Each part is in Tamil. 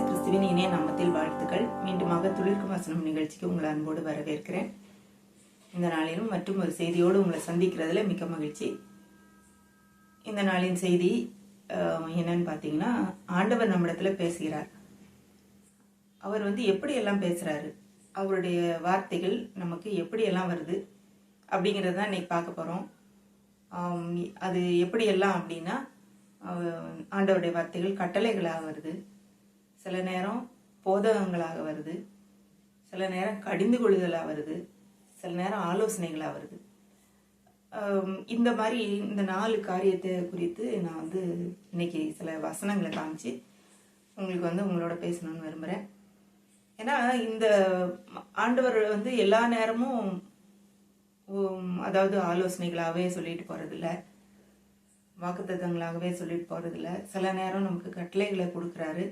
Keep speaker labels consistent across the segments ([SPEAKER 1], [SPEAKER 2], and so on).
[SPEAKER 1] இயேசு கிறிஸ்துவின் இணைய நாமத்தில் வாழ்த்துக்கள். மீண்டுமாக துளிர்க்கும் வசனம் நிகழ்ச்சிக்கு உங்களை அன்போடு வரவேற்கிறேன். இந்த நாளிலும் மற்றும் ஒரு செய்தியோடு உங்களை சந்திக்கிறதுல மிக்க மகிழ்ச்சி. இந்த நாளின் செய்தி என்னன்னு பார்த்தீங்கன்னா ஆண்டவர் நம்மிடத்துல பேசுகிறார். அவர் வந்து எப்படியெல்லாம் பேசுகிறாரு பேசுறாரு? அவருடைய வார்த்தைகள் நமக்கு எப்படியெல்லாம் வருது? அப்படிங்கிறத தான் இன்னைக்கு பார்க்க போகிறோம் அது எப்படியெல்லாம் அப்படின்னா ஆண்டவருடைய வார்த்தைகள் கட்டளைகளாக வருது. சில நேரம் போதகங்களாக வருது சில நேரம் கடிந்து கொள்ளுதலாக வருது சில நேரம் ஆலோசனைகளாக வருது. இந்த மாதிரி இந்த நாலு காரியத்தை குறித்து நான் வந்து இன்னைக்கு சில வசனங்களை காமிச்சு உங்களுக்கு வந்து உங்களோட பேசணும்னு விரும்புகிறேன் ஏன்னா இந்த ஆண்டவர் வந்து எல்லா நேரமும் அதாவது ஆலோசனைகளாகவே சொல்லிட்டு போகிறதில்ல வாக்குத்தத்தங்களாகவே சொல்லிட்டு போகிறதில்ல சில நேரம் நமக்கு கட்டளைகளை கொடுக்குறாரு.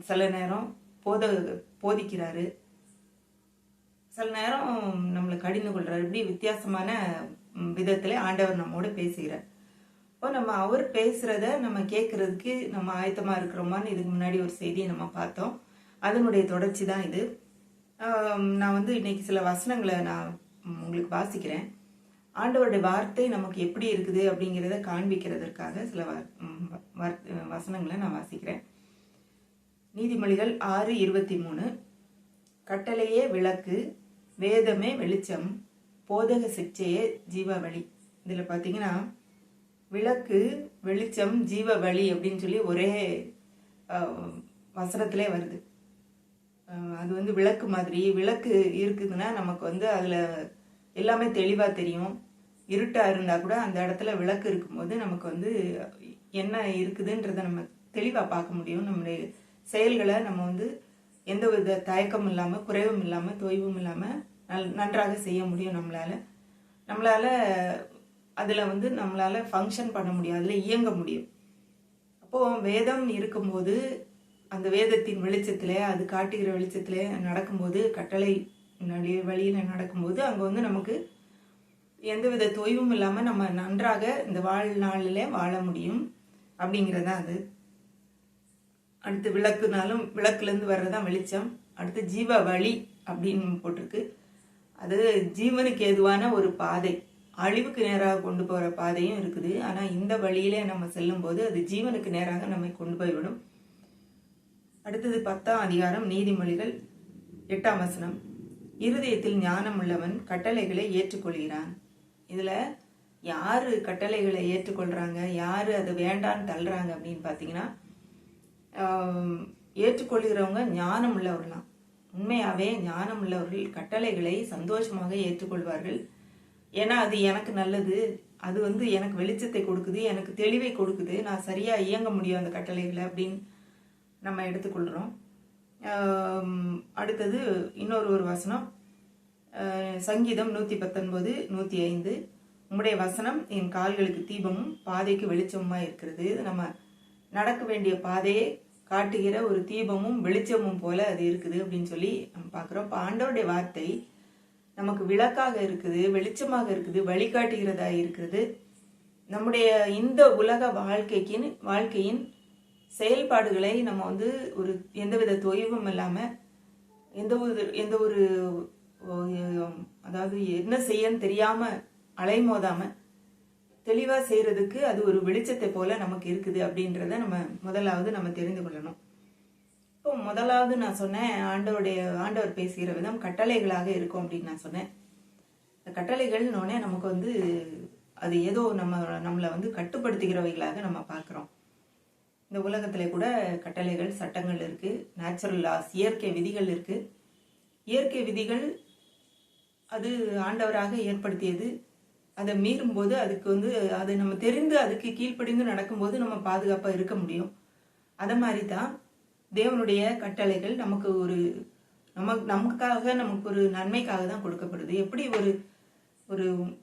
[SPEAKER 1] சில நேரம் போத போதிக்கிறாரு. சில நேரம் நம்மளை கடிந்து கொள்றாரு. இப்படி வித்தியாசமான விதத்தில் விதத்துல ஆண்டவர் நம்மோட பேசுகிறார். இப்போ நம்ம அவர் பேசுறத நம்ம கேட்கறதுக்கு நம்ம ஆயத்தமா இருக்கிறோமான்னு இதுக்கு முன்னாடி ஒரு செய்தியை நம்ம பார்த்தோம். அதனுடைய தொடர்ச்சி தான் இது. நான் வந்து இன்னைக்கு சில வசனங்களை நான் உங்களுக்கு வாசிக்கிறேன். ஆண்டவருடைய வார்த்தை நமக்கு எப்படி இருக்குது அப்படிங்கிறத காண்பிக்கிறதற்காக சில வ- வசனங்களை நான் வாசிக்கிறேன். நீதிமொழிகள் ஆறு இருபத்தி மூணு. கட்டளையே விளக்கு வேதமே வெளிச்சம் போதக சிக்ஷையே ஜீவ வழி இதில் பார்த்தீங்கன்னா விளக்கு வெளிச்சம் ஜீவ வழி அப்படின்னு சொல்லி ஒரே வசனத்திலே வருது. அது வந்து விளக்கு மாதிரி. விளக்கு இருக்குதுன்னா நமக்கு வந்து அதில் எல்லாமே தெளிவாக தெரியும். இருட்டாக இருந்தால் கூட அந்த இடத்துல விளக்கு இருக்கும்போது நமக்கு வந்து என்ன இருக்குதுன்றதை நம்ம தெளிவாக பார்க்க முடியும். நம்முடைய செயல்களை நம்ம வந்து எந்த வித தயக்கம் இல்லாமல் குறைவும் இல்லாமல் தொய்வும் இல்லாமல் நல் நன்றாக செய்ய முடியும் நம்மளால். நம்மளால் அதில் வந்து நம்மளால் ஃபங்க்ஷன் பண்ண முடியும் அதில் இயங்க முடியும். அப்போது வேதம் இருக்கும்போது அந்த வேதத்தின் வெளிச்சத்தில் அது காட்டுகிற வெளிச்சத்தில் நடக்கும்போது கட்டளை வழியில் நடக்கும்போது அங்கே வந்து நமக்கு எந்தவித தொய்வும் இல்லாமல் நம்ம நன்றாக இந்த வாழ்நாளில் வாழ முடியும் அப்படிங்கிறது தான் அது. அடுத்து விளக்குனாலும் விளக்குலேருந்து வர்றதான் வெளிச்சம். அடுத்து ஜீவ வழி அப்படின்னு போட்டிருக்கு. அது ஜீவனுக்கு ஏதுவான ஒரு பாதை. அழிவுக்கு நேராக கொண்டு போகிற பாதையும் இருக்குது. ஆனால் இந்த வழியிலே நம்ம செல்லும் போது அது ஜீவனுக்கு நேராக நம்மை கொண்டு போய்விடும். அடுத்தது பத்தாம் அதிகாரம் நீதிமொழிகள் எட்டாம் வசனம். இருதயத்தில் ஞானம் உள்ளவன் கட்டளைகளை ஏற்றுக்கொள்கிறான். இதில் யார் கட்டளைகளை ஏற்றுக்கொள்கிறாங்க யார் அது வேண்டான்னு தள்ளுறாங்க அப்படின்னு பார்த்தீங்கன்னா ஏற்றுக்கொள்கிறவங்க ஞானம் உள்ளவர்களாம் உண்மையாகவே ஞானம் உள்ளவர்கள் கட்டளைகளை சந்தோஷமாக ஏற்றுக்கொள்வார்கள். ஏன்னா அது எனக்கு நல்லது அது வந்து எனக்கு வெளிச்சத்தை கொடுக்குது எனக்கு தெளிவை கொடுக்குது நான் சரியாக இயங்க முடியும் அந்த கட்டளைகளை அப்படின்னு நம்ம எடுத்துக்கொள்கிறோம் அடுத்தது இன்னொரு ஒரு வசனம். சங்கீதம் நூற்றி பத்தொன்பது நூற்றி ஐந்து. உம்முடைய வசனம் என் கால்களுக்கு தீபமும் பாதைக்கு வெளிச்சமுமாக இருக்கிறது. நம்ம நடக்க வேண்டிய பாதையை காட்டுகிற ஒரு தீபமும் வெளிச்சமும் போல அது இருக்குது அப்படின்னு சொல்லி நம்ம பார்க்குறோம். இப்போ ஆண்டவருடைய வார்த்தை நமக்கு விளக்காக இருக்குது வெளிச்சமாக இருக்குது வழிகாட்டுகிறதா இருக்கிறது நம்முடைய இந்த உலக வாழ்க்கைக்கின் வாழ்க்கையின் செயல்பாடுகளை நம்ம வந்து ஒரு எந்தவித தொய்வும் இல்லாமல் எந்த ஒரு எந்த ஒரு அதாவது என்ன செய்யன்னு தெரியாமல் அலைமோதாமல் தெளிவாக செய்கிறதுக்கு அது ஒரு வெளிச்சத்தை போல நமக்கு இருக்குது அப்படின்றத நம்ம முதலாவது நம்ம தெரிந்து கொள்ளணும். இப்போ முதலாவது நான் சொன்னேன் ஆண்டவருடைய ஆண்டவர் பேசுகிற விதம் கட்டளைகளாக இருக்கும் அப்படின்னு நான் சொன்னேன். இந்த கட்டளைகள்னோடனே நமக்கு வந்து அது ஏதோ நம்ம நம்மளை வந்து கட்டுப்படுத்துகிறவைகளாக நம்ம பார்க்குறோம். இந்த உலகத்தில் கூட கட்டளைகள் சட்டங்கள் இருக்குது நேச்சுரல் லாஸ் இயற்கை விதிகள் இருக்குது இயற்கை விதிகள் அது ஆண்டவராக ஏற்படுத்தியது. அதை மீறும்போது அதுக்கு வந்து அதை நம்ம தெரிந்து அதுக்கு கீழ்ப்படிந்து நடக்கும்போது நம்ம பாதுகாப்பாக இருக்க முடியும். அதை மாதிரி தான் தேவனுடைய கட்டளைகள் நமக்கு ஒரு நம்ம நமக்காக நமக்கு ஒரு நன்மைக்காக தான் கொடுக்கப்படுது. எப்படி ஒரு ஒரு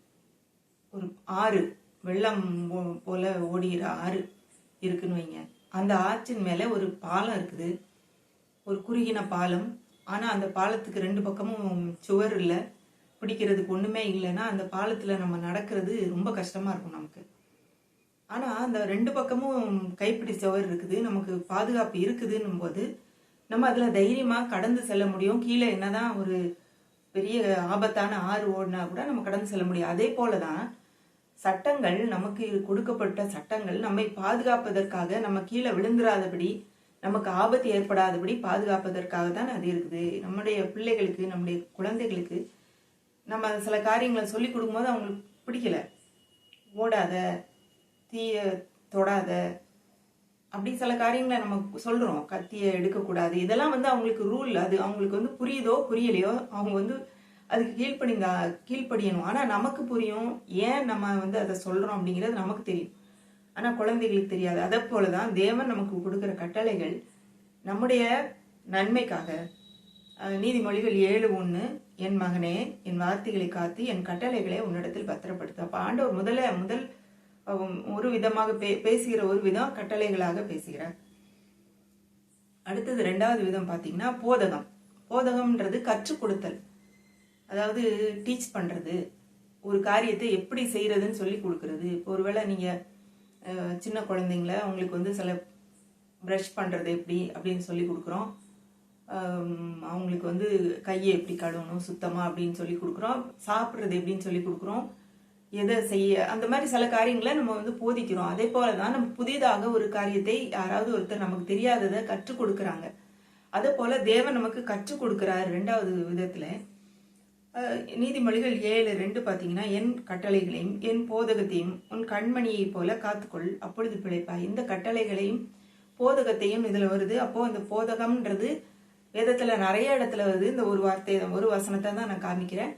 [SPEAKER 1] ஒரு ஆறு வெள்ளம் போ- போல ஓடுகிற ஆறு இருக்குன்னு வைங்க. அந்த ஆற்றின் மேலே ஒரு பாலம் இருக்குது. ஒரு குறுகின பாலம். ஆனால் அந்த பாலத்துக்கு ரெண்டு பக்கமும் சுவர் இல்லை. பிடிக்கிறதுக்கு ஒண்ணுமே இல்லைன்னா அந்த பாலத்துல நம்ம நடக்கிறது ரொம்ப கஷ்டமா இருக்கும் நமக்கு. ஆனா அந்த ரெண்டு பக்கமும் கைப்பிடி சுவர் இருக்குது நமக்கு பாதுகாப்பு இருக்குதுன்னும் போது நம்ம அதுல தைரியமா கடந்து செல்ல முடியும். கீழே என்னதான் ஒரு பெரிய ஆபத்தான ஆறு ஓடினா கூட நம்ம கடந்து செல்ல முடியும். அதே போலதான் சட்டங்கள் நமக்கு கொடுக்கப்பட்ட சட்டங்கள் நம்மை பாதுகாப்பதற்காக நம்ம கீழே விழுந்துராதபடி நமக்கு ஆபத்து ஏற்படாதபடி பாதுகாப்பதற்காக தான் அது இருக்குது. நம்முடைய பிள்ளைகளுக்கு நம்முடைய குழந்தைகளுக்கு நம்ம சில காரியங்களை சொல்லி கொடுக்கும்போது அவங்களுக்கு பிடிக்கல. ஓடாத தீய தொடாத அப்படி சில காரியங்களை நம்ம சொல்றோம். கத்தியை எடுக்கக்கூடாது. இதெல்லாம் வந்து அவங்களுக்கு ரூல் அது அவங்களுக்கு வந்து புரியுதோ புரியலையோ அவங்க வந்து அதுக்கு கீழ்ப்படிந்த கீழ்ப்படியணும். ஆனால் நமக்கு புரியும். ஏன் நம்ம வந்து அதை சொல்றோம் அப்படிங்கிறது நமக்கு தெரியும். ஆனால் குழந்தைகளுக்கு தெரியாது. அதை போல தான் தேவன் நமக்கு கொடுக்குற கட்டளைகள் நம்முடைய நன்மைக்காக. நீதிமொழிகள் ஏழு ஒன்று என் மகனே என் வார்த்தைகளை காத்து என் கட்டளைகளை உன்னிடத்தில் பத்திரப்படுத்து. அப்ப ஆண்டவர் முதல்ல முதல் ஒரு விதமாக பே பேசுகிற ஒரு விதம் கட்டளைகளாக பேசுகிறார். அடுத்தது ரெண்டாவது விதம் பார்த்தீங்கன்னா போதகம். போதகம்ன்றது கற்றுக் கொடுத்தல். அதாவது டீச் பண்றது. ஒரு காரியத்தை எப்படி செய்யறதுன்னு சொல்லி கொடுக்கறது. இப்போ ஒருவேளை நீங்க சின்ன குழந்தைங்கள அவங்களுக்கு வந்து சில ப்ரஷ் பண்றது எப்படி அப்படின்னு சொல்லி கொடுக்குறோம். அவங்களுக்கு வந்து கையை எப்படி கழுவணும் சுத்தமாக அப்படின்னு சொல்லி கொடுக்குறோம். சாப்பிட்றது எப்படின்னு சொல்லி கொடுக்குறோம். எதை செய்ய அந்த மாதிரி சில காரியங்களை நம்ம வந்து போதிக்கிறோம். அதே போல தான் நம்ம புதிதாக ஒரு காரியத்தை யாராவது ஒருத்தர் நமக்கு தெரியாததை கற்றுக் கொடுக்குறாங்க. அதே போல தேவன் நமக்கு கற்றுக் கொடுக்குறாரு ரெண்டாவது விதத்துல. நீதிமொழிகள் ஏழு ரெண்டு பார்த்தீங்கன்னா என் கட்டளைகளையும் என் போதகத்தையும் உன் கண்மணியைப் போல காத்துக்கொள் அப்பொழுது பிழைப்பா இந்த கட்டளைகளையும் போதகத்தையும் இதில் வருது. அப்போ அந்த போதகம்ன்றது வேதத்துல நிறைய இடத்துல வந்து இந்த ஒரு வார்த்தை ஒரு வசனத்தை தான் நான் காமிக்கிறேன்.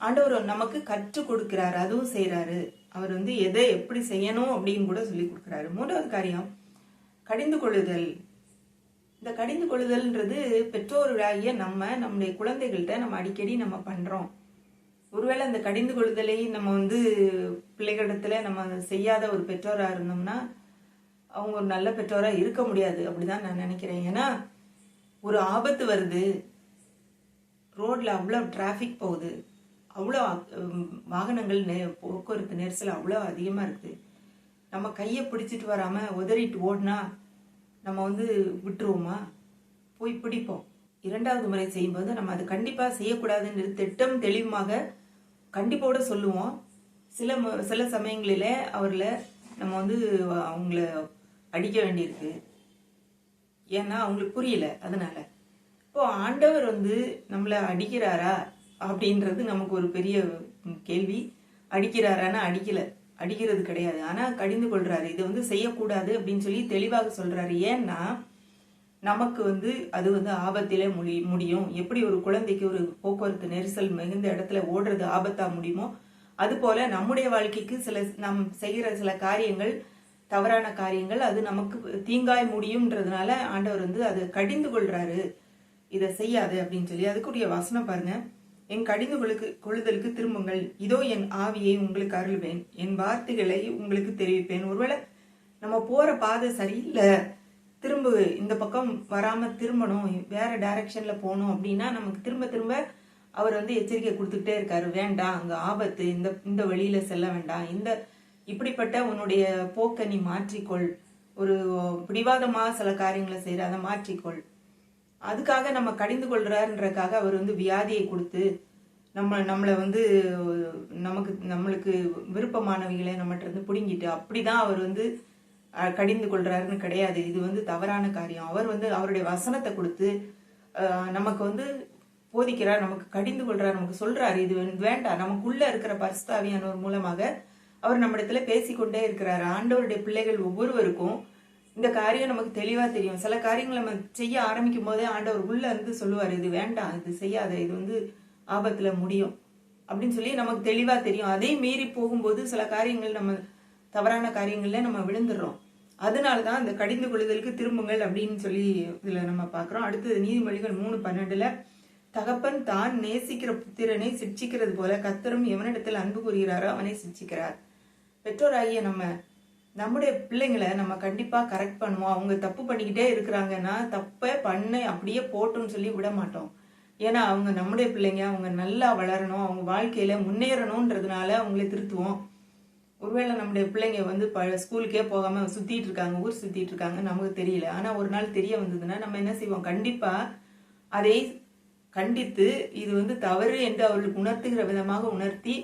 [SPEAKER 1] ஆண்டவர் நமக்கு கற்றுக் கொடுக்கிறாரு அதுவும் செய்கிறாரு அவர் வந்து எதை எப்படி செய்யணும் அப்படின்னு கூட சொல்லி கொடுக்குறாரு. மூன்றாவது காரியம் கடிந்து கொள்ளுதல். இந்த கடிந்து கொள்ளுதல்ன்றது பெற்றோர்களாகிய நம்ம நம்முடைய குழந்தைகள்கிட்ட நம்ம அடிக்கடி நம்ம பண்றோம். ஒருவேளை அந்த கடிந்து கொள்ளுதலை நம்ம வந்து பிள்ளைகளிடத்துல நம்ம செய்யாத ஒரு பெற்றோரா இருந்தோம்னா அவங்க ஒரு நல்ல பெற்றோரா இருக்க முடியாது. அப்படிதான் நான் நினைக்கிறேன். ஏன்னா ஒரு ஆபத்து வருது. ரோட்ல அவ்வளோ டிராஃபிக் போகுது. அவ்வளோ வாகனங்கள் நெ- போக்குவரத்து நெரிசல் அவ்வளோ அதிகமாக இருக்குது. நம்ம கையை பிடிச்சிட்டு வராமல் உதறிட்டு ஓடினா நம்ம வந்து விட்டுருவோமா? போய் பிடிப்போம். இரண்டாவது முறை செய்யும்போது நம்ம அது கண்டிப்பாக செய்யக்கூடாதுன்னு திட்டம் தெளிவுமாக கண்டிப்போடு சொல்லுவோம். சில சில சமயங்களில் அவரில் நம்ம வந்து அவங்கள அடிக்க வேண்டியிருக்கு. ஏன்னா அவங்களுக்கு புரியல அதனால. இப்போ ஆண்டவர் வந்து நம்மளை அடிக்கிறாரா அப்படின்றது நமக்கு ஒரு பெரிய கேள்வி. அடிக்கிறாரான்னு அடிக்கல. அடிக்கிறது கிடையாது. ஆனா கடிந்து கொள்றாரு. இதை வந்து செய்யக்கூடாது அப்படின்னு சொல்லி தெளிவாக சொல்றாரு. ஏன்னா நமக்கு வந்து அது வந்து ஆபத்திலே முடி முடியும். எப்படி ஒரு குழந்தைக்கு ஒரு போக்குவரத்து நெரிசல் மிகுந்த இடத்துல ஓடுறது ஆபத்தா முடியுமோ அது போல நம்முடைய வாழ்க்கைக்கு சில நம் செய்கிற சில காரியங்கள் தவறான காரியங்கள் அது நமக்கு தீங்காய் முடியும்ன்றதுனால ஆண்டவர் வந்து அதை கடிந்து கொள்றாரு. இதை செய்யாது அப்படின்னு சொல்லி அதுக்குரிய வசனம் பாருங்க. என் கடிந்து கொழுக்கு கொள்ளுதலுக்கு திரும்புங்கள். இதோ என் ஆவியை உங்களுக்கு அருள்வேன். என் வார்த்தைகளை உங்களுக்கு தெரிவிப்பேன். ஒருவேளை நம்ம போற பாதை சரியில்லை. திரும்ப இந்த பக்கம் வராம திரும்பணும். வேற டைரக்ஷன்ல போகணும் அப்படின்னா நமக்கு திரும்ப திரும்ப அவர் வந்து எச்சரிக்கை கொடுத்துக்கிட்டே இருக்காரு. வேண்டாம் அங்க ஆபத்து. இந்த இந்த வழியில செல்ல வேண்டாம். இந்த இப்படிப்பட்ட உன்னுடைய போக்கை நீ மாற்றிக்கொள். ஒரு பிடிவாதமாக சில காரியங்களை செய்கிற அதை மாற்றிக்கொள். அதுக்காக நம்ம கடிந்து கொள்றாருன்றக்காக அவர் வந்து வியாதியை கொடுத்து நம்ம நம்மளை வந்து நமக்கு நம்மளுக்கு விருப்பமானவைகளை நம்மகிட்ட இருந்து பிடுங்கிட்டு அப்படிதான் அவர் வந்து கடிந்து கொள்றாருன்னு கிடையாது. இது வந்து தவறான காரியம். அவர் வந்து அவருடைய வசனத்தை கொடுத்து நமக்கு வந்து போதிக்கிறார் நமக்கு கடிந்து கொள்றார் நமக்கு சொல்றாரு. இது வேண்டாம். நமக்குள்ள இருக்கிற பரிசுத்தாவியானவர் மூலமாக அவர் நம்மிடத்துல பேசிக்கொண்டே இருக்கிறார். ஆண்டவருடைய பிள்ளைகள் ஒவ்வொருவருக்கும் இந்த காரியம் நமக்கு தெளிவா தெரியும். சில காரியங்களை நம்ம செய்ய ஆரம்பிக்கும் போதே ஆண்டவர் உள்ள இருந்து சொல்லுவார் இது வேண்டாம் இது செய்யாத இது வந்து ஆபத்துல முடியும். அப்படின்னு சொல்லி நமக்கு தெளிவா தெரியும். அதே மீறி போகும்போது சில காரியங்கள் நம்ம தவறான காரியங்கள்ல நம்ம விழுந்துடுறோம். அதனால தான் அந்த கடிந்து கொள்ளுதலுக்கு திரும்புங்கள் அப்படின்னு சொல்லி இதுல நம்ம பாக்குறோம் அடுத்தது நீதிமொழிகள் மூணு பன்னெண்டுல தகப்பன் தான் நேசிக்கிற புத்திரனை சிக்ஷிக்கிறது போல கத்தரும் எவனிடத்தில் அன்பு கூறுகிறாரோ அவனை சிக்ஷிக்கிறார் பெற்றோராகிய நம்ம நம்முடைய பிள்ளைங்களை நம்ம கண்டிப்பாக கரெக்ட் பண்ணுவோம். அவங்க தப்பு பண்ணிக்கிட்டே இருக்கிறாங்கன்னா தப்பை பண்ண அப்படியே போட்டுன்னு சொல்லி விட மாட்டோம். ஏன்னா அவங்க நம்முடைய பிள்ளைங்க அவங்க நல்லா வளரணும் அவங்க வாழ்க்கையில் முன்னேறணுன்றதுனால அவங்களை திருத்துவோம். ஒருவேளை நம்முடைய பிள்ளைங்க வந்து ப ஸ்கூலுக்கே போகாமல் சுற்றிட்டு இருக்காங்க ஊர் சுற்றிட்டு இருக்காங்க நமக்கு தெரியல. ஆனால் ஒரு நாள் தெரிய வந்ததுன்னா நம்ம என்ன செய்வோம்? கண்டிப்பாக அதை கண்டித்து இது வந்து தவறு என்று அவர்களுக்கு உணர்த்துகிற விதமாக உணர்த்தி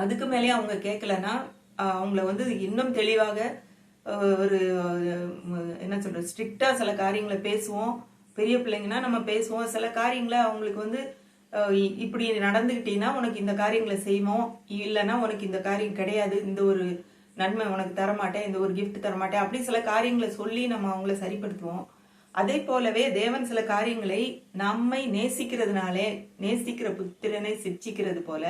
[SPEAKER 1] அதுக்கு மேலே அவங்க கேட்கலன்னா அவங்கள வந்து இன்னும் தெளிவாக ஒரு என்ன சொல்றது ஸ்ட்ரிக்டா சில காரியங்களை பேசுவோம். பெரிய பிள்ளைங்கன்னா நம்ம பேசுவோம். சில காரியங்களை அவங்களுக்கு வந்து இப்படி நடந்துக்கிட்டீங்கன்னா உனக்கு இந்த காரியங்களை செய்வோம். இல்லைன்னா உனக்கு இந்த காரியம் கிடையாது. இந்த ஒரு நன்மை உனக்கு தரமாட்டேன். இந்த ஒரு கிஃப்ட் தரமாட்டேன். அப்படி சில காரியங்களை சொல்லி நம்ம அவங்கள சரிப்படுத்துவோம். அதே போலவே தேவன் சில காரியங்களை நம்மை நேசிக்கிறதுனாலே நேசிக்கிற புத்திரனை சிச்சிக்கிறது போல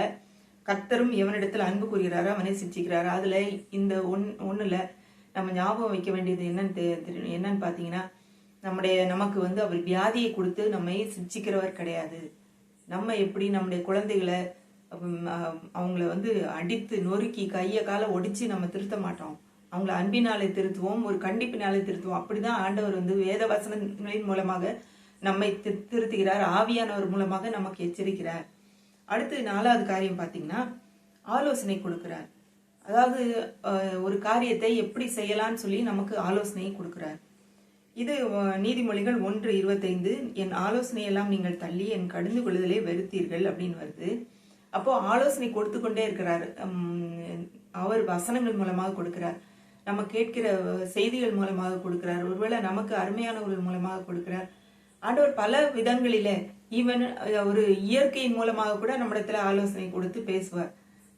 [SPEAKER 1] கர்த்தரும் எவனிடத்தில் அன்பு கூறுகிறாரோ அவனை சிட்சிக்கிறாரோ அதுல இந்த ஒன் ஒண்ணுல நம்ம ஞாபகம் வைக்க வேண்டியது என்னன்னு தெ- என்னன்னு பாத்தீங்கன்னா நம்முடைய நமக்கு வந்து அவர் வியாதியை கொடுத்து நம்மை சிச்சிக்கிறவர் கிடையாது. நம்ம எப்படி நம்முடைய குழந்தைகளை அவங்கள வந்து அடித்து நொறுக்கி கையை காலை ஒடிச்சு நம்ம திருத்த மாட்டோம். அவங்கள அன்பினாலே திருத்துவோம் ஒரு கண்டிப்பினாலே திருத்துவோம். அப்படிதான் ஆண்டவர் வந்து வேத வசனங்களின் மூலமாக நம்மை திருத்துகிறார். ஆவியானவர் மூலமாக நமக்கு எச்சரிக்கிறார். அடுத்து நாலாவது காரியம் பார்த்தீங்கன்னா ஆலோசனை கொடுக்கிறார். அதாவது ஒரு காரியத்தை எப்படி செய்யலாம்னு சொல்லி நமக்கு ஆலோசனை கொடுக்கிறார். இது நீதிமொழிகள் ஒன்று இருபத்தைந்து என் ஆலோசனையெல்லாம் நீங்கள் தள்ளி என் கடிந்து கொள்ளுதலே வெறுத்தீர்கள் அப்படின்னு வருது. அப்போ ஆலோசனை கொடுத்து கொண்டே இருக்கிறார் அவர் வசனங்கள் மூலமாக கொடுக்கிறார். நம்ம கேட்கிற செய்திகள் மூலமாக கொடுக்கிறார். ஒருவேளை நமக்கு அருமையானவர்கள் மூலமாக கொடுக்கிறார். ஆண்டவர் பல விதங்களிலே ஈவன் ஒரு இயற்கையின் மூலமாக கூட நம்மிடத்துல ஆலோசனை கொடுத்து பேசுவார்.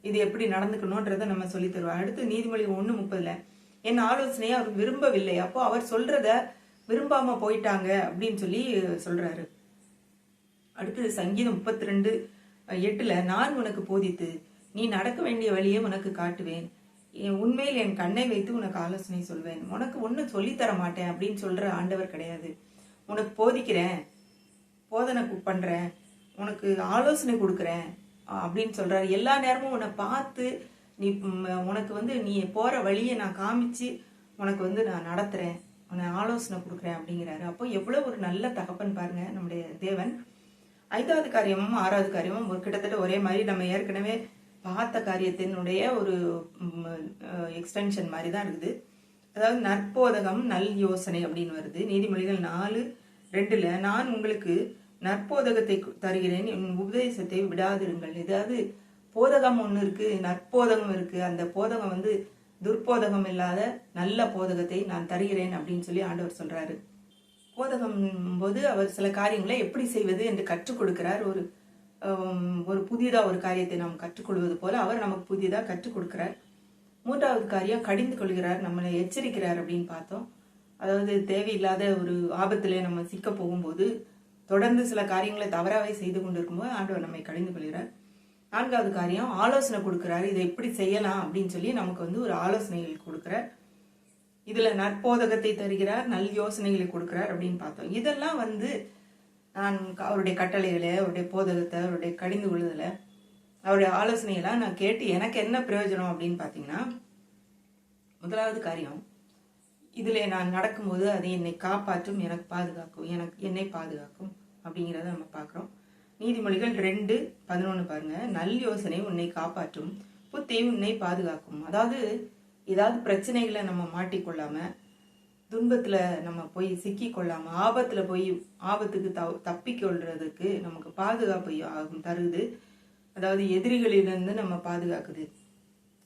[SPEAKER 1] இது எப்படி நடந்துக்கணும்ன்றத நம்ம சொல்லி தருவார். அடுத்து நீதிமொழி ஒண்ணு முப்பதுல என் ஆலோசனையை அவர் விரும்பவில்லை. அப்போ அவர் சொல்றத விரும்பாம போயிட்டாங்க அப்படின்னு சொல்லி சொல்றாரு. அடுத்தது சங்கீதம் முப்பத்தி ரெண்டு எட்டுல நான் உனக்கு போதித்து நீ நடக்க வேண்டிய வழியை உனக்கு காட்டுவேன். என் உண்மையில் என் கண்ணை வைத்து உனக்கு ஆலோசனை சொல்வேன். உனக்கு ஒன்றும் சொல்லித்தர மாட்டேன் அப்படின்னு சொல்ற ஆண்டவர் கிடையாது. உனக்கு போதிக்கிறேன். போதனை பண்ணுறேன் உனக்கு ஆலோசனை கொடுக்குறேன். அப்படின்னு சொல்கிறாரு எல்லா நேரமும் உன்னை பார்த்து நீ உனக்கு வந்து நீ போகிற வழியை நான் காமிச்சு உனக்கு வந்து நான் நடத்துகிறேன் உன்னை ஆலோசனை கொடுக்குறேன் அப்படிங்கிறாரு. அப்போ எவ்வளோ ஒரு நல்ல தகப்பன் பாருங்க நம்முடைய தேவன். ஐந்தாவது காரியமும் ஆறாவது காரியமும் ஒரு கிட்டத்தட்ட ஒரே மாதிரி நம்ம ஏற்கனவே பார்த்த காரியத்தினுடைய ஒரு எக்ஸ்டென்ஷன் மாதிரி தான் இருக்குது. அதாவது நற்போதகம் நல் யோசனை அப்படின்னு வருது. நீதிமொழிகள் நாலு ரெண்டில் நான் உங்களுக்கு நற்போதகத்தை தருகிறேன். என் உபதேசத்தை விடாதிருங்கள். ஏதாவது போதகம் ஒன்று இருக்கு நற்போதகம் இருக்கு. அந்த போதகம் வந்து துர்போதகம் இல்லாத நல்ல போதகத்தை நான் தருகிறேன் அப்படின்னு சொல்லி ஆண்டவர் சொல்றாரு. போதகம் போது அவர் சில காரியங்களை எப்படி செய்வது என்று கற்றுக் கொடுக்கிறார். ஒரு ஒரு புதிதாக ஒரு காரியத்தை நாம் கற்றுக்கொள்வது போல அவர் நமக்கு புதிதாக கற்றுக் கொடுக்கிறார். மூன்றாவது காரியம் கடிந்து கொள்கிறார் நம்மளை எச்சரிக்கிறார் அப்படின்னு பார்த்தோம். அதாவது தேவையில்லாத ஒரு ஆபத்திலே நம்ம சிக்க போகும்போது தொடர்ந்து சில காரியங்களை தவறாகவே செய்து கொண்டிருக்கும்போது ஆண்டவர் நம்மை கடிந்து கொள்கிறார். நான்காவது காரியம் ஆலோசனை கொடுக்குறாரு. இதை எப்படி செய்யலாம் அப்படின்னு சொல்லி நமக்கு வந்து ஒரு ஆலோசனைகள் கொடுக்குறார். இதில் நற்போதகத்தை தருகிறார் நல் யோசனைகளை கொடுக்குறார் அப்படின்னு பார்த்தோம். இதெல்லாம் வந்து நான் அவருடைய கட்டளைகளை அவருடைய போதகத்தை அவருடைய கடிந்து கொள்ளுதலை அவருடைய ஆலோசனையெல்லாம் நான் கேட்டு எனக்கு என்ன பிரயோஜனம் அப்படின்னு பார்த்தீங்கன்னா முதலாவது காரியம் இதில் நான் நடக்கும்போது அது என்னை காப்பாற்றும் எனக்கு பாதுகாக்கும் எனக்கு என்னை பாதுகாக்கும் அப்படிங்கிறத நம்ம பார்க்குறோம். நீதிமொழிகள் ரெண்டு பதினொன்று பாருங்க. நல் யோசனை உன்னை காப்பாற்றும் புத்தி உன்னை பாதுகாக்கும். அதாவது ஏதாவது பிரச்சனைகளை நம்ம மாட்டிக்கொள்ளாம துன்பத்துல நம்ம போய் சிக்கி கொள்ளாம ஆபத்துல போய் ஆபத்துக்கு தவ தப்பிக்கொள்றதுக்கு நமக்கு பாதுகாப்பு ஆகும் தருது. அதாவது எதிரிகளிலிருந்து நம்ம பாதுகாக்குது.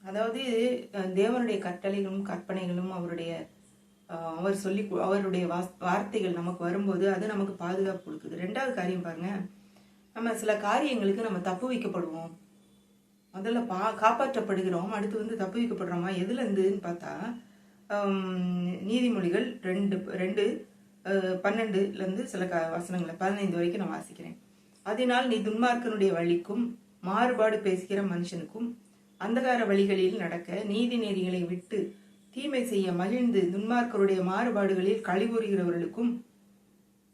[SPEAKER 1] அதாவது தேவனுடைய கட்டளைகளும் கற்பனைகளும் அவருடைய அவர் சொல்லி அவருடைய வாஸ்- வார்த்தைகள் நமக்கு வரும்போது அது நமக்கு பாதுகாப்பு கொடுக்குது. ரெண்டாவது காரியம் பாருங்க. நம்ம சில காரியங்களுக்கு நம்ம தப்பு வைக்கப்படுவோம். முதல்ல பா காப்பாற்றப்படுகிறோம் அடுத்து வந்து தப்பு வைக்கப்படுறோமா? எதுல இருந்துன்னு பார்த்தா நீதிமொழிகள் ரெண்டு ரெண்டு பன்னெண்டுலேருந்து பன்னெண்டுல இருந்து சில க வசனங்களை பதினைந்து வரைக்கும் நான் வாசிக்கிறேன். அதனால் நீ துன்மார்க்கனுடைய வழிக்கும் மாறுபாடு பேசுகிற மனுஷனுக்கும் அந்தகார வழிகளில் நடக்க நீதி நெறிகளை விட்டு தீமை செய்ய மகிழ்ந்து துன்மார்க்கருடைய மாறுபாடுகளில் கழிவுறுகிறவர்களுக்கும்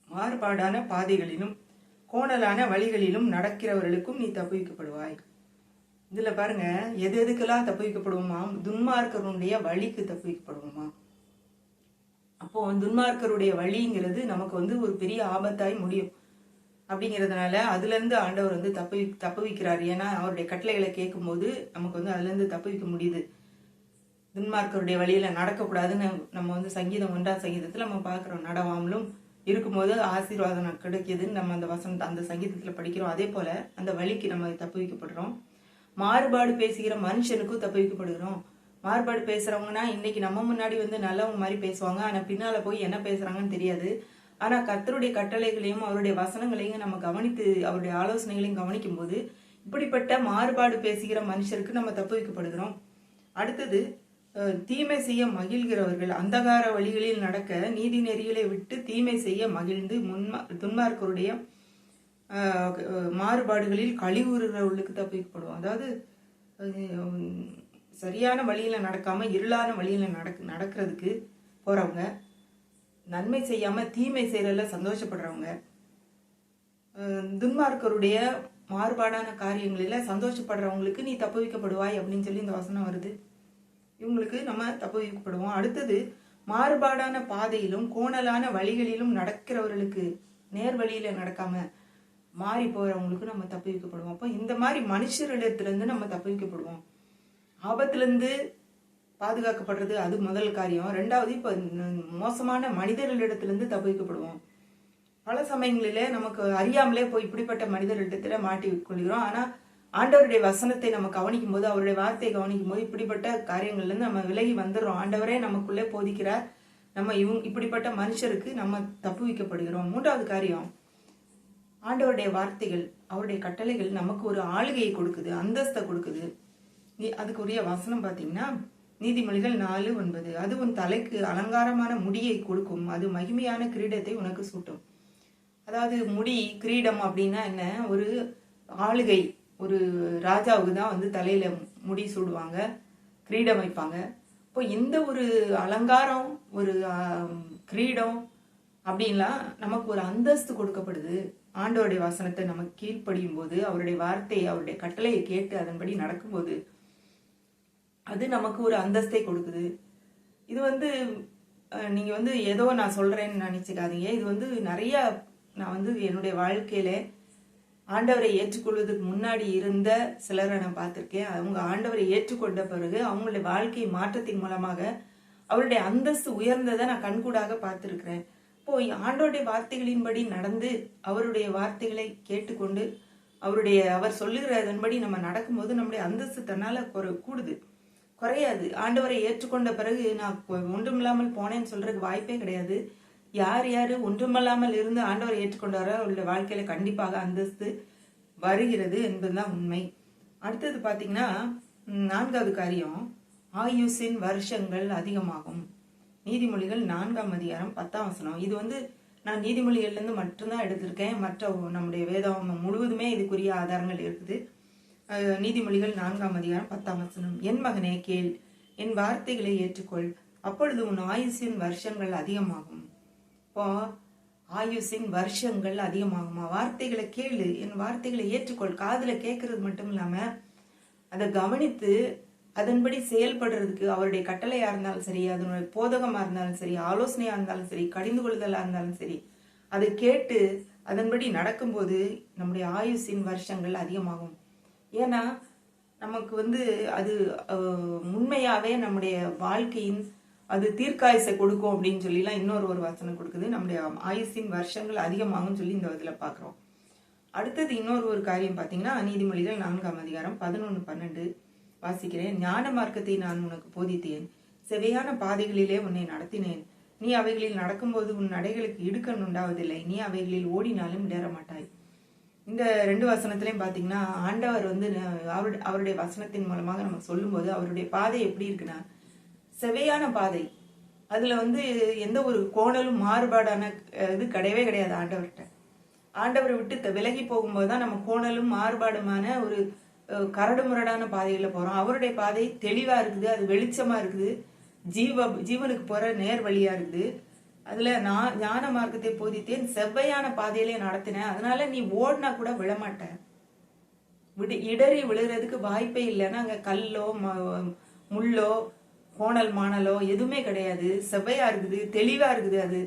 [SPEAKER 1] மாறுபாடான பாதைகளிலும் கோணலான வழிகளிலும் நடக்கிறவர்களுக்கும் நீ தப்புவிக்கப்படுவாய். இதுல பாருங்க எது எதுக்கெல்லாம் தப்புவிக்கப்படுவோமா? துன்மார்க்கருடைய வழிக்கு தப்புவிக்கப்படுவோமா? அப்போ துன்மார்க்கருடைய வழிங்கிறது நமக்கு வந்து ஒரு பெரிய ஆபத்தாய் முடியும். அப்படிங்கிறதுனால அதுலேருந்து ஆண்டவர் வந்து தப்பு தப்பு வைக்கிறார் ஏன்னா அவருடைய கட்டளைகளை கேட்கும்போது நமக்கு வந்து அதுலேருந்து தப்பு வைக்க முடியுது. துன்மார்க்கருடைய வழியில நடக்கக்கூடாதுன்னு நம்ம வந்து சங்கீதம் ஒன்றாம் சங்கீதத்தில் நம்ம பார்க்குறோம். நடவாமலும் இருக்கும்போது ஆசீர்வாதம் கிடைக்கிதுன்னு நம்ம அந்த வசனம் அந்த சங்கீதத்தில் படிக்கிறோம். அதே போல அந்த வழிக்கு நம்ம தப்பு வைக்கப்படுறோம் மாறுபாடு பேசுகிற மனுஷனுக்கும் தப்பு வைக்கப்படுகிறோம் மாறுபாடு பேசுறவங்கன்னா இன்னைக்கு நம்ம முன்னாடி வந்து நல்லவங்க மாதிரி பேசுவாங்க. ஆனா பின்னால போய் என்ன பேசுறாங்கன்னு தெரியாது. ஆனா கத்தருடைய கட்டளைகளையும் அவருடைய வசனங்களையும் நம்ம கவனித்து அவருடைய ஆலோசனைகளையும் கவனிக்கும் போது இப்படிப்பட்ட மாறுபாடு பேசுகிற மனுஷருக்கு நம்ம தப்பு வைக்கப்படுகிறோம் அடுத்தது தீமை செய்ய மகிழ்கிறவர்கள் அந்தகார வழிகளில் நடக்க நீதி நெறிகளை விட்டு தீமை செய்ய மகிழ்ந்து முன்மா துன்மார்க்கருடைய மாறுபாடுகளில் கழிவுறுகிறவர்களுக்கு தப்பிக்கப்படுவோம் அதாவது சரியான வழியில் நடக்காம இருளான வழியில் நடக் நடக்கிறதுக்கு போகிறவங்க நன்மை செய்யாம தீமை செய்கிறதில் சந்தோஷப்படுறவங்க துன்மார்க்கருடைய மாறுபாடான காரியங்களில் சந்தோஷப்படுறவங்களுக்கு நீ தப்பு வைக்கப்படுவாய் அப்படின்னு சொல்லி இந்த வசனம் வருது. இவங்களுக்கு நம்ம தப்புவிக்கப்படுவோம். அடுத்தது மாறுபாடான பாதையிலும் கோணலான வழிகளிலும் நடக்கிறவர்களுக்கு நேர் வழியில நடக்காம மாறி போறவங்களுக்கு நம்ம தப்பு வைக்கப்படுவோம் அப்போ இந்த மாதிரி மனுஷர்களிடத்துலேருந்து நம்ம தப்பு வைக்கப்படுவோம் ஆபத்துலேருந்து பாதுகாக்கப்படுறது அது முதல் காரியம். ரெண்டாவது இப்போ மோசமான மனிதர்களிடத்துலேருந்து தப்பு வைக்கப்படுவோம் பல சமயங்களிலே நமக்கு அறியாமலே போய் இப்படிப்பட்ட மனிதர்களிடத்துல மாட்டி கொள்கிறோம் ஆனால் ஆண்டவருடைய வசனத்தை நம்ம கவனிக்கும் போது அவருடைய வார்த்தையை கவனிக்கும் போது இப்படிப்பட்ட காரியங்கள்ல இருந்து நம்ம விலகி வந்துடுறோம். ஆண்டவரே நமக்குள்ளே போதிக்கிறார். நம்ம இவங்க இப்படிப்பட்ட மனுஷருக்கு நம்ம தப்பு வைக்கப்படுகிறோம். மூன்றாவது காரியம் ஆண்டவருடைய வார்த்தைகள் அவருடைய கட்டளைகள் நமக்கு ஒரு ஆளுகையை கொடுக்குது அந்தஸ்தை கொடுக்குது. நீ அதுக்குரிய வசனம் பார்த்தீங்கன்னா நீதிமொழிகள் நாலு ஒன்பது. அது உன் தலைக்கு அலங்காரமான முடியை கொடுக்கும். அது மகிமையான கிரீடத்தை உனக்கு சூட்டும். அதாவது முடி கிரீடம் அப்படின்னா என்ன? ஒரு ஆளுகை. ஒரு ராஜாவுக்கு தான் வந்து தலையில முடி சூடுவாங்க கிரீடம் வைப்பாங்க. இப்போ இந்த ஒரு அலங்காரம் ஒரு கிரீடம் அப்படின்லாம் நமக்கு ஒரு அந்தஸ்து கொடுக்கப்படுது. ஆண்டவருடைய வசனத்தை நம்ம கீழ்ப்படியும் போது அவருடைய வார்த்தையை அவருடைய கட்டளையை கேட்டு அதன்படி நடக்கும்போது அது நமக்கு ஒரு அந்தஸ்தை கொடுக்குது. இது வந்து நீங்கள் வந்து ஏதோ நான் சொல்கிறேன்னு நினச்சிக்காதீங்க. இது வந்து நிறைய நான் வந்து என்னுடைய வாழ்க்கையில் ஆண்டவரை ஏற்றுக்கொள்வதற்கு முன்னாடி இருந்த சிலரை நான் பார்த்துருக்கேன். அவங்க ஆண்டவரை ஏற்றுக்கொண்ட பிறகு அவங்களுடைய வாழ்க்கை மாற்றத்தின் மூலமாக அவருடைய அந்தஸ்து உயர்ந்ததை நான் கண்கூடாக பார்த்துருக்கிறேன். இப்போ ஆண்டவருடைய வார்த்தைகளின்படி நடந்து அவருடைய வார்த்தைகளை கேட்டுக்கொண்டு அவருடைய அவர் சொல்லுகிறதன்படி நம்ம நடக்கும்போது நம்முடைய அந்தஸ்து தன்னால குறை கூடுது. குறையாது. ஆண்டவரை ஏற்றுக்கொண்ட பிறகு நான் ஒன்றுமில்லாமல் போனேன்னு சொல்றதுக்கு வாய்ப்பே கிடையாது. யார் யார் ஒன்றுமல்லாமல் இருந்து ஆண்டவரை ஏற்றுக்கொண்டாரோ அவருடைய வாழ்க்கையில கண்டிப்பாக அந்தஸ்து வருகிறது என்பதுதான் உண்மை. அடுத்தது பார்த்தீங்கன்னா நான்காவது காரியம் ஆயுஷின் வருஷங்கள் அதிகமாகும். நீதிமொழிகள் நான்காம் அதிகாரம் பத்தாம் வசனம். இது வந்து நான் நீதிமொழிகள்லேருந்து மட்டும்தான் எடுத்திருக்கேன். மற்ற நம்முடைய வேதம் முழுவதுமே இதுக்குரிய ஆதாரங்கள் இருக்குது. நீதிமொழிகள் நான்காம் அதிகாரம் பத்தாம் வசனம். என் மகனே கேள். என் வார்த்தைகளை ஏற்றுக்கொள். அப்பொழுது உன் ஆயுசின் வருஷங்கள் அதிகமாகும். இப்போ ஆயுசின் வருஷங்கள் அதிகமாகுமா? வார்த்தைகளை கேளு. என் வார்த்தைகளை ஏற்றுக்கொள். காதில் கேட்கறது மட்டும் இல்லாம அதை கவனித்து அதன்படி செயல்படுறதுக்கு அவருடைய கட்டளையா இருந்தாலும் சரி அதனுடைய போதகமா இருந்தாலும் சரி ஆலோசனையா இருந்தாலும் சரி கடிந்து கொள்ளுதலா இருந்தாலும் சரி அதை கேட்டு அதன்படி நடக்கும்போது நம்முடைய ஆயுசின் வருஷங்கள் அதிகமாகும். ஏன்னா நமக்கு வந்து அது அஹ், உண்மையாவே நம்முடைய வாழ்க்கையின் அது தீர்க்காயுசை கொடுக்கும் அப்படின்னு சொல்லிலாம் இன்னொரு ஒரு வசனம் கொடுக்குது. நம்முடைய ஆயுசின் வருஷங்கள் அதிகமாகும் சொல்லி இந்த இதில் பார்க்குறோம். அடுத்தது இன்னொரு ஒரு காரியம் பார்த்தீங்கன்னா நீதிமொழிகள் நான்காம் அதிகாரம் பதினொன்று பன்னெண்டு வாசிக்கிறேன். ஞான மார்க்கத்தை நான் உனக்கு போதித்தேன். செவையான பாதைகளிலே உன்னை நடத்தினேன். நீ அவைகளில் நடக்கும்போது உன் நடைகளுக்கு இடுக்கண் உண்டாவதில்லை. நீ அவைகளில் ஓடினாலும் இடற மாட்டாய். இந்த ரெண்டு வசனத்திலையும் பார்த்தீங்கன்னா ஆண்டவர் வந்து அவருடைய அவருடைய வசனத்தின் மூலமாக நம்ம சொல்லும்போது அவருடைய பாதை எப்படி இருக்குன்னா செவையான பாதை. அதில் வந்து எந்த ஒரு கோணலும் மாறுபாடான இது கிடையவே கிடையாது ஆண்டவர்கிட்ட. ஆண்டவரை விட்டு த- விலகி போகும்போது தான் நம்ம கோணலும் மாறுபாடுமான ஒரு கரடு கரடுமுரடான பாதையில் போகிறோம் அவருடைய பாதை தெளிவாக இருக்குது அது வெளிச்சமாக இருக்குது. ஜீவ ஜீவனுக்கு போகிற நேர் வழியாக இருக்குது. அதில் நான் ஞான மார்க்கத்தை போதித்தேன் செவ்வையான பாதையிலே நடத்தினேன். அதனால நீ ஓடினா கூட விழமாட்ட. விடு இடறி விழுகிறதுக்கு வாய்ப்பே இல்லைன்னா அங்கே கல்லோ ம- முள்ளோ கோணல் மாணலோ எதுவுமே கிடையாது. செவ்வையா இருக்குது தெளிவா இருக்குது அது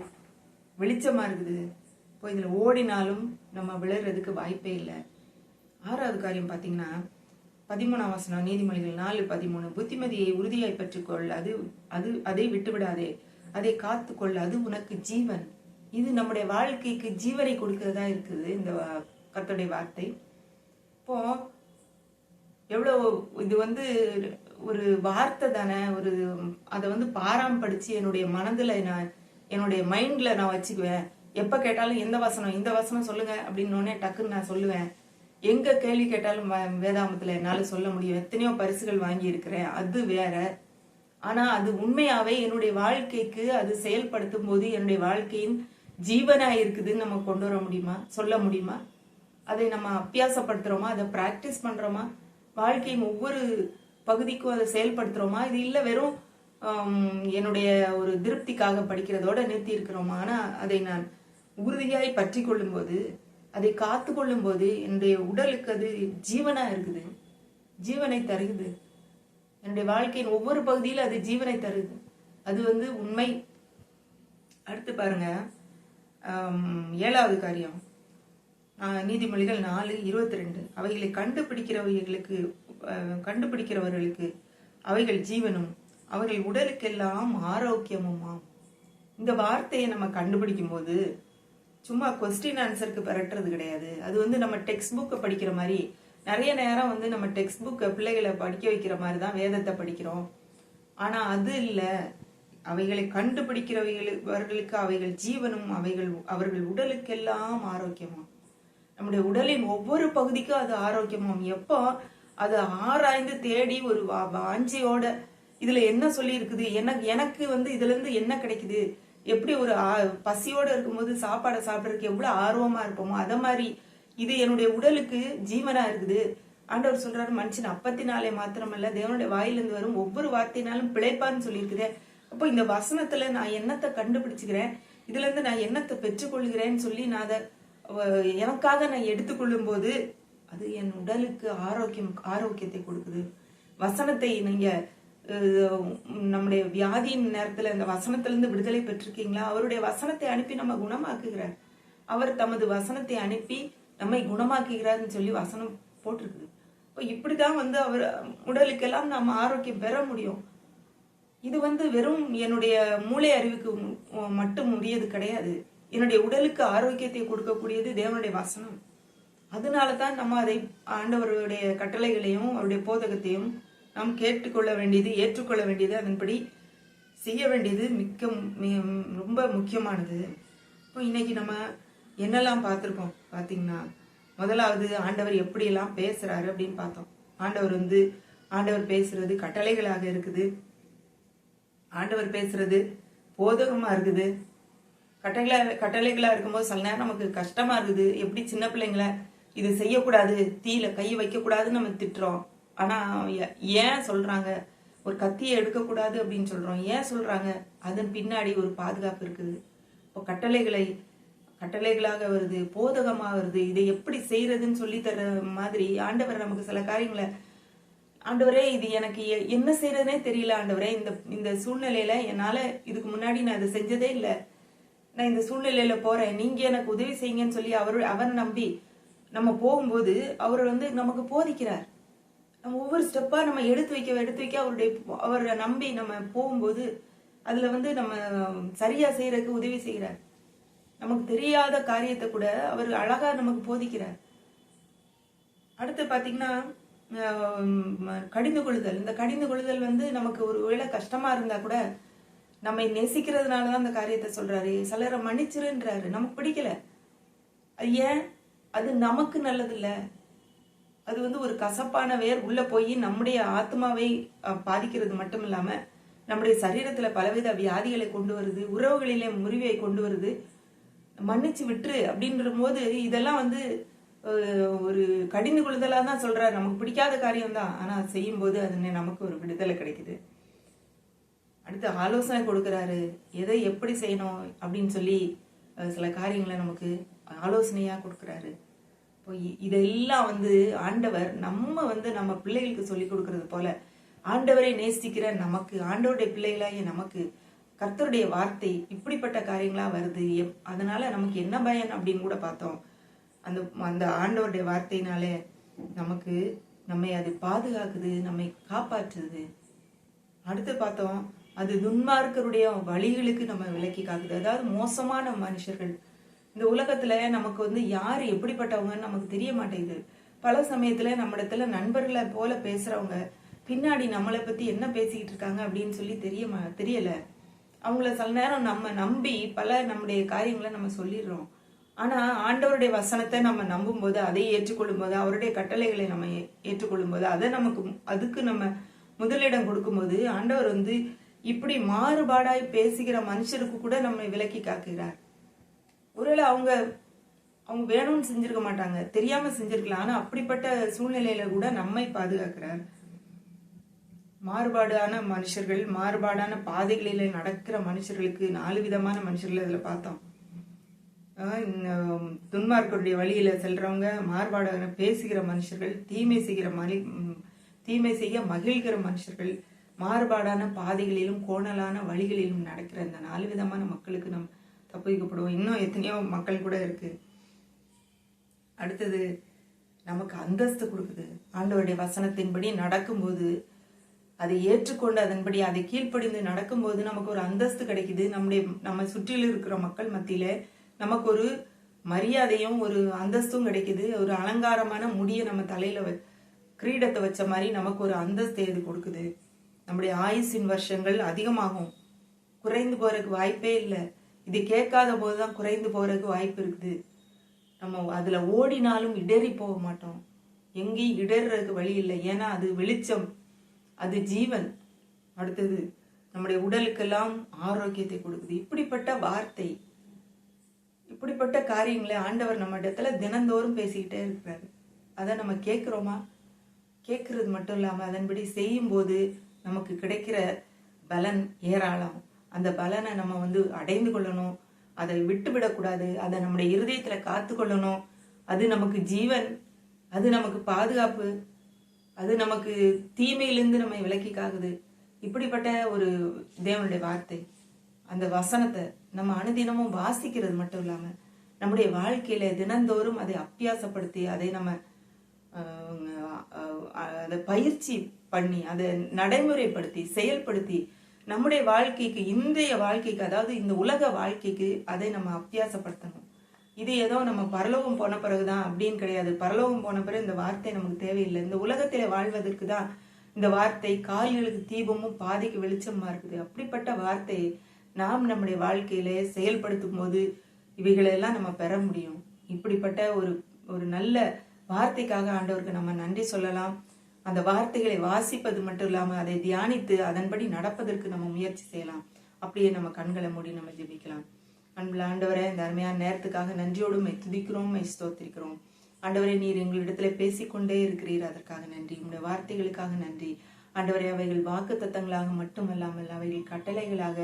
[SPEAKER 1] வெளிச்சமா இருக்குது. இப்போ இதில் ஓடினாலும் நம்ம விழுறதுக்கு வாய்ப்பே இல்லை. ஆறாவது காரியம் பார்த்தீங்கன்னா பதிமூணாம் வசனம் நீதிமொழிகள் நாலு பதிமூணு. புத்திமதியை உறுதியாய் பெற்றுக்கொள். அது அது அதை விட்டுவிடாதே. அதை காத்துக்கொள். அது உனக்கு ஜீவன். இது நம்முடைய வாழ்க்கைக்கு ஜீவனை கொடுக்கிறதா இருக்குது இந்த கத்தோடைய வார்த்தை. இப்போ எவ்வளோ இது வந்து ஒரு வார்த்தை தானே ஒரு அதை வந்து பாராம் படிச்சு என்னுடைய மனதுல நான் என்னுடைய மைண்ட்ல நான் வச்சுக்குவேன். எப்ப கேட்டாலும் எந்த வசனம் இந்த வசனம் சொல்லுங்க அப்படின்னு டக்குன்னு நான் சொல்லுவேன். எங்க கேள்வி கேட்டாலும் வேதாமத்தில் வேதாமத்துல என்னால சொல்ல முடியும். எத்தனையோ பரிசுகள் வாங்கி இருக்கிறேன் அது வேற. ஆனா அது உண்மையாவே என்னுடைய வாழ்க்கைக்கு அது செயல்படுத்தும் போது என்னுடைய வாழ்க்கையின் ஜீவனா இருக்குதுன்னு நம்ம கொண்டு வர முடியுமா? சொல்ல முடியுமா? அதை நம்ம அபியாசப்படுத்துறோமா அதை பிராக்டிஸ் பண்றோமா? வாழ்க்கையின் ஒவ்வொரு பகுதிக்கும் அதை செயல்படுத்துறோமா? இது இல்லை வெறும் என்னுடைய ஒரு திருப்திக்காக படிக்கிறதோட நிறுத்தி இருக்கிறோமா ஆனால் அதை நான் உறுதியாய் பற்றி கொள்ளும்போது அதை காத்து கொள்ளும்போது என்னுடைய உடலுக்கு அது ஜீவனா இருக்குது. ஜீவனை தருகுது என்னுடைய வாழ்க்கையின் ஒவ்வொரு பகுதியிலும் அது ஜீவனை தருது. அது வந்து உண்மை. அடுத்து பாருங்க. ஏழாவது காரியம். நீதிமொழிகள் நாலு இருபத்தி ரெண்டு. அவைகளை கண்டுபிடிக்கிறவர்களுக்கு கண்டுபிடிக்கிறவர்களுக்கு அவைகள் ஜீவனும் அவர்கள் உடலுக்கெல்லாம் ஆரோக்கியமுமாம். இந்த வார்த்தையை நம்ம கண்டுபிடிக்கும் போது சும்மா கொஸ்டின் ஆன்சருக்கு பரட்டுறது கிடையாது. அது வந்து நம்ம டெக்ஸ்ட் புக்கை படிக்கிற மாதிரி நிறைய நேரம் வந்து நம்ம டெக்ஸ்ட் புக்கை பிள்ளைகளை படிக்க வைக்கிற மாதிரி தான் வேதத்தை படிக்கிறோம். ஆனா அது இல்லை. அவைகளை கண்டுபிடிக்கிறவர்களுக்கு அவைகள் ஜீவனும் அவைகள் அவர்கள் உடலுக்கெல்லாம் ஆரோக்கியமா நம்முடைய உடலின் ஒவ்வொரு பகுதிக்கும் அது ஆரோக்கியமாம். எப்போ அது ஆராய்ந்து தேடி ஒரு வா- இதுல என்ன சொல்லி இருக்குது எனக்கு எனக்கு வந்து இதுல இருந்து என்ன கிடைக்குது? எப்படி ஒரு பசியோட இருக்கும்போது சாப்பாடை சாப்பிடறதுக்கு எவ்வளவு ஆர்வமா இருப்போமோ அத மாதிரி இது என்னுடைய உடலுக்கு ஜீவனா இருக்குது. ஆண்டவர் சொல்றாரு மனுஷன் அப்பத்தி நாளே மாத்திரமல்ல தேவனுடைய வாயிலிருந்து வரும் ஒவ்வொரு வார்த்தையினாலும் பிழைப்பான்னு சொல்லியிருக்குதே. அப்போ இந்த வசனத்துல நான் என்னத்தை கண்டுபிடிச்சுக்கிறேன்? இதுல இருந்து நான் என்னத்தை பெற்றுக்கொள்கிறேன்னு சொல்லி நான் அதை எனக்காக நான் எடுத்துக்கொள்ளும் போது அது என் உடலுக்கு ஆரோக்கியம் ஆரோக்கியத்தை கொடுக்குது. வசனத்தை நீங்க நம்முடைய வியாதியின் நேரத்துல இந்த வசனத்திலிருந்து விடுதலை பெற்றிருக்கீங்களா? அவருடைய வசனத்தை அனுப்பி நம்ம குணமாக்குகிறார். அவர் தமது வசனத்தை அனுப்பி நம்மை குணமாக்குகிறார்னு சொல்லி வசனம் போட்டிருக்குது. இப்போ இப்படிதான் வந்து அவர் உடலுக்கெல்லாம் நம்ம ஆரோக்கியம் பெற முடியும். இது வந்து வெறும் என்னுடைய மூளை அறிவுக்கு மட்டும் உரியது கிடையாது. என்னுடைய உடலுக்கு ஆரோக்கியத்தை கொடுக்கக்கூடியது தேவனுடைய வசனம். அதனால தான் நம்ம அதை ஆண்டவருடைய கட்டளைகளையும் அவருடைய போதகத்தையும் நாம் கேட்டுக்கொள்ள வேண்டியது ஏற்றுக்கொள்ள வேண்டியது அதன்படி செய்ய வேண்டியது மிக்க ரொம்ப முக்கியமானது. இப்போ இன்னைக்கு நம்ம என்னெல்லாம் பார்த்துருக்கோம்? பார்த்தீங்கன்னா முதலாவது ஆண்டவர் எப்படியெல்லாம் பேசுறாரு அப்படின்னு பார்த்தோம். ஆண்டவர் வந்து ஆண்டவர் பேசுறது கட்டளைகளாக இருக்குது. ஆண்டவர் பேசுறது போதகமா இருக்குது. கட்டளை கட்டளைகளா இருக்கும்போது சில நேரம் நமக்கு கஷ்டமா இருக்குது. எப்படி சின்ன பிள்ளைங்கள இது செய்யக்கூடாது தீயில கை வைக்கக்கூடாதுன்னு நம்ம திட்டுறோம். ஆனா ஏன் சொல்றாங்க? ஒரு கத்தியை எடுக்கக்கூடாது அப்படின்னு சொல்றோம். ஏன் சொல்றாங்க? அதன் பின்னாடி ஒரு பாதுகாப்பு இருக்குது. இப்போ கட்டளைகளை கட்டளைகளாக வருது போதகமாக வருது. இதை எப்படி செய்யறதுன்னு சொல்லி தர மாதிரி ஆண்டவர் நமக்கு சில காரியங்களை ஆண்டவரே இது எனக்கு எ- என்ன செய்யறதுனே தெரியல ஆண்டவரே. இந்த இந்த சூழ்நிலையில என்னால இதுக்கு முன்னாடி நான் இதை செஞ்சதே இல்லை. நான் இந்த சூழ்நிலையில போறேன். நீங்க எனக்கு உதவி செய்யுங்கன்னு சொல்லி அவர் அவர் நம்பி நம்ம போகும்போது அவர் வந்து நமக்கு போதிக்கிறார். நம்ம ஒவ்வொரு ஸ்டெப்பா நம்ம எடுத்து வைக்க எடுத்து வைக்க அவருடைய அவரை நம்பி நம்ம போகும்போது அதுல வந்து நம்ம சரியா செய்யறதுக்கு உதவி செய்கிறார். நமக்கு தெரியாத காரியத்தை கூட அவர் அழகா நமக்கு போதிக்கிறார். அடுத்து பாத்தீங்கன்னா கடிந்து கொள்ளுதல். இந்த கடிந்து கொள்ளுதல் வந்து நமக்கு ஒரு வேளை கஷ்டமா இருந்தா கூட நம்மை நேசிக்கிறதுனால தான் அந்த காரியத்தை சொல்றாரு. சிலரை மன்னிச்சிருன்றாரு. நமக்கு பிடிக்கல. அது ஏன்? அது நமக்கு நல்லதில்ல. அது வந்து ஒரு கசப்பான வேர் உள்ள போய் நம்முடைய ஆத்மாவை பாதிக்கிறது மட்டும் இல்லாம நம்முடைய சரீரத்துல பலவித வியாதிகளை கொண்டு வருது உறவுகளிலே முறிவை கொண்டு வருது. மன்னிச்சு விட்டுரு அப்படின்ற போது இதெல்லாம் வந்து ஒரு கடிந்து கொள்ளுதலா தான் சொல்றாரு. நமக்கு பிடிக்காத காரியம்தான் ஆனா செய்யும் போது அது நமக்கு ஒரு விடுதலை கிடைக்குது. அடுத்து ஆலோசனை கொடுக்கறாரு. எதை எப்படி செய்யணும் அப்படின்னு சொல்லி சில காரியங்களை நமக்கு ஆலோசனையாக கொடுக்குறாரு. இப்போ இதெல்லாம் வந்து ஆண்டவர் நம்ம வந்து நம்ம பிள்ளைகளுக்கு சொல்லி கொடுக்கறது போல ஆண்டவரை நேசிக்கிற நமக்கு ஆண்டவருடைய பிள்ளைகளாகிய நமக்கு கர்த்தருடைய வார்த்தை இப்படிப்பட்ட காரியங்களா வருது. எப்- அதனால நமக்கு என்ன பயன் அப்படின்னு கூட பார்த்தோம். அந்த அந்த ஆண்டவருடைய வார்த்தையினாலே நமக்கு நம்மை அது பாதுகாக்குது நம்மை காப்பாற்றுது. அடுத்து பார்த்தோம் அது துன்மார்க்கருடைய வழிகளுக்கு நம்ம விலக்கி காக்குது. அதாவது மோசமான மனுஷர்கள் இந்த உலகத்துல நமக்கு வந்து யார் எப்படிப்பட்டவங்கன்னு நமக்கு தெரிய மாட்டேங்குது. பல சமயத்துல நம்மிடத்துல நண்பர்களை போல பேசுறவங்க பின்னாடி நம்மளை பத்தி என்ன பேசிக்கிட்டு இருக்காங்க அப்படின்னு சொல்லி தெரிய மா- தெரியல. அவங்கள சில நேரம் நம்ம நம்பி பல நம்முடைய காரியங்களை நம்ம சொல்லிடுறோம். ஆனா ஆண்டவருடைய வசனத்தை நம்ம நம்பும் போது அதை ஏற்றுக்கொள்ளும் போது அவருடைய கட்டளைகளை நம்ம ஏற்றுக்கொள்ளும் போது அதை நமக்கு அதுக்கு நம்ம முதலிடம் கொடுக்கும்போது ஆண்டவர் வந்து இப்படி மாறுபாடாய் பேசுகிற மனுஷருக்கு கூட நம்மை விலக்கி காக்குகிறார் ஒருவேளை அவங்க அவங்க வேணும்னு செஞ்சிருக்க மாட்டாங்க. தெரியாம செஞ்சிருக்கலாம். ஆனா அப்படிப்பட்ட சூழ்நிலையில கூட நம்மை பாதுகாக்கிறார். மாறுபாடான மனுஷர்கள் மாறுபாடான பாதைகளில நடக்கிற மனுஷர்களுக்கு நாலு விதமான மனுஷர்கள் அதில் பார்த்தோம். இந்த துன்மார்க்கருடைய வழியில செல்றவங்க மாறுபாடான பேசுகிற மனுஷர்கள் தீமை செய்கிற மலி தீமை செய்ய மகிழ்கிற மனுஷர்கள் மாறுபாடான பாதைகளிலும் கோணலான வழிகளிலும் நடக்கிற இந்த நாலு விதமான மக்களுக்கு நம் தப்பிக்கப்படுவோம் இன்னும் எத்தனையோ மக்கள் கூட இருக்குது அடுத்தது நமக்கு அந்தஸ்து கொடுக்குது. ஆண்டவருடைய வசனத்தின்படி நடக்கும்போது அதை ஏற்றுக்கொண்டு அதன்படி அதை கீழ்ப்படிந்து நடக்கும்போது நமக்கு ஒரு அந்தஸ்து கிடைக்குது. நம்முடைய நம்ம சுற்றிலும் இருக்கிற மக்கள் மத்தியில நமக்கு ஒரு மரியாதையும் ஒரு அந்தஸ்தும் கிடைக்குது. ஒரு அலங்காரமான முடிய நம்ம தலையில வ- கிரீடத்தை வச்ச மாதிரி நமக்கு ஒரு அந்தஸ்தை இது கொடுக்குது. நம்முடைய ஆயுசின் வருஷங்கள் அதிகமாகும். குறைந்து போறதுக்கு வாய்ப்பே இல்லை. இது கேட்காத போதுதான் குறைந்து போறதுக்கு வாய்ப்பு இருக்குது. நம்ம அதுல ஓடினாலும் இடறி போக மாட்டோம். எங்கேயும் இடறதுக்கு வழி இல்லை. ஏன்னா அது வெளிச்சம். அது ஜீவன். அடுத்தது நம்முடைய உடலுக்கெல்லாம் ஆரோக்கியத்தை கொடுக்குது. இப்படிப்பட்ட வார்த்தை இப்படிப்பட்ட காரியங்களை ஆண்டவர் நம்ம இடத்துல தினந்தோறும் பேசிக்கிட்டே இருக்கிறாரு. அதை நம்ம கேட்குறோமா? கேட்கறது மட்டும் இல்லாமல் அதன்படி செய்யும்போது நமக்கு கிடைக்கிற பலன் ஏராளம். அந்த பலனை நம்ம வந்து அடைந்து கொள்ளணும். அதை விட்டு விடக்கூடாது. அதை நம்முடைய இருதயத்துல காத்து கொள்ளணும். அது நமக்கு ஜீவன். அது நமக்கு பாதுகாப்பு. அது நமக்கு தீமையிலிருந்து நம்மை விலக்கிக்காகுது. இப்படிப்பட்ட ஒரு தேவனுடைய வார்த்தை அந்த வசனத்தை நம்ம அனுதினமும் வாசிக்கிறது மட்டும் இல்லாம நம்முடைய வாழ்க்கையில தினந்தோறும் அதை அப்பியாசப்படுத்தி அதை நம்ம அதை பயிற்சி பண்ணி அதை நடைமுறைப்படுத்தி செயல்படுத்தி நம்முடைய வாழ்க்கைக்கு இன்றைய வாழ்க்கைக்கு அதாவது இந்த உலக வாழ்க்கைக்கு அதை நம்ம அத்தியாசப்படுத்தணும். இது ஏதோ நம்ம பரலோகம் போன பிறகுதான் அப்படின்னு கிடையாது. பரலோகம் போன பிறகு இந்த வார்த்தை நமக்கு தேவையில்லை. இந்த உலகத்தில வாழ்வதற்கு தான் இந்த வார்த்தை கால்களுக்கு தீபமும் பாதைக்கு வெளிச்சமா இருக்குது. அப்படிப்பட்ட வார்த்தையை நாம் நம்முடைய வாழ்க்கையிலே செயல்படுத்தும் போது இவைகளெல்லாம் நம்ம பெற முடியும். இப்படிப்பட்ட ஒரு ஒரு நல்ல வார்த்தைக்காக ஆண்டவருக்கு நம்ம நன்றி சொல்லலாம். அந்த வார்த்தைகளை வாசிப்பது மட்டும் இல்லாமல் அதை தியானித்து அதன்படி நடப்பதற்கு நம்ம முயற்சி செய்யலாம். அப்படியே நம்ம கண்களை மூடி நம்ம ஜெபிக்கலாம். அன்புள்ள ஆண்டவரை இந்த அருமையான நேரத்துக்காக நன்றியோடு மை துதிக்கிறோம் மை ஸ்தோத்திருக்கிறோம். ஆண்டவரை நீர் எங்களிடத்துல பேசிக்கொண்டே இருக்கிறீர். அதற்காக நன்றி. உங்களுடைய வார்த்தைகளுக்காக நன்றி. ஆண்டவரை அவைகள் வாக்கு தத்தங்களாக மட்டுமல்லாமல் அவைகள் கட்டளைகளாக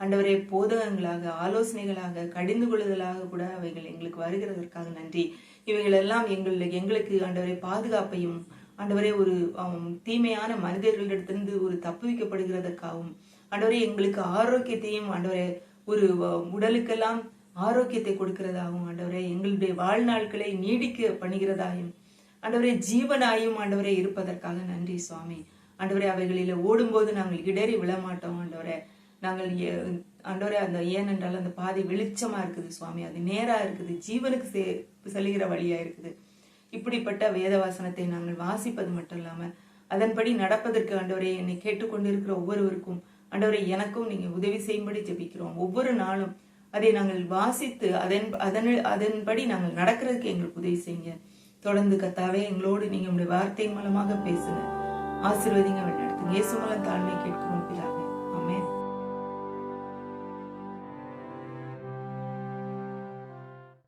[SPEAKER 1] ஆண்டவரே போதகங்களாக ஆலோசனைகளாக கடிந்து கொள்ளுதலாக கூட அவைகள் எங்களுக்கு வருகிறதற்காக நன்றி. இவைகள் எல்லாம் எங்களுக்கு எங்களுக்கு ஆண்டவரை பாதுகாப்பையும் ஆண்டவரே ஒரு தீமையான மனிதர்களிடத்திலிருந்து ஒரு தப்புவிக்கப்படுகிறதற்காகவும் ஆண்டவரே எங்களுக்கு ஆரோக்கியத்தையும் ஆண்டவரே ஒரு உடலுக்கெல்லாம் ஆரோக்கியத்தை கொடுக்கிறதாகவும் ஆண்டவரே எங்களுடைய வாழ்நாட்களை நீடிக்க பண்ணுகிறதாயும் ஆண்டவரே ஜீவனாயும் ஆண்டவரே இருப்பதற்காக நன்றி சுவாமி. ஆண்டவரே அவைகளில ஓடும்போது நாங்கள் இடறி விழமாட்டோம் ஆண்டவரே. நாங்கள் ஏ- ஆண்டவரே அந்த ஏனென்றால் அந்த பாதை வெளிச்சமா இருக்குது சுவாமி. அது நேரா இருக்குது. ஜீவனுக்கு செ- வழியா இருக்குது. இப்படிப்பட்ட வேத வாசனத்தை நாங்கள் வாசிப்பது மட்டும் இல்லாம அதன்படி நடப்பதற்கு ஆண்டவரே என்னை கேட்டுக்கொண்டிருக்கிற ஒவ்வொருவருக்கும் ஆண்டவரை எனக்கும் நீங்க உதவி செய்யும்படி ஜெபிக்கிறோம். ஒவ்வொரு நாளும் அதை நாங்கள் வாசித்து அதன் அதன் அதன்படி நாங்கள் நடக்கிறதுக்கு எங்களுக்கு உதவி செய்யுங்க. தொடர்ந்து கத்தாவே எங்களோடு நீங்க உங்களுடைய வார்த்தை மூலமாக பேசுங்க. ஆசிர்வதிங்க வழிநடத்துங்க இயேசு மூலம் தாழ்மை கேட்கும்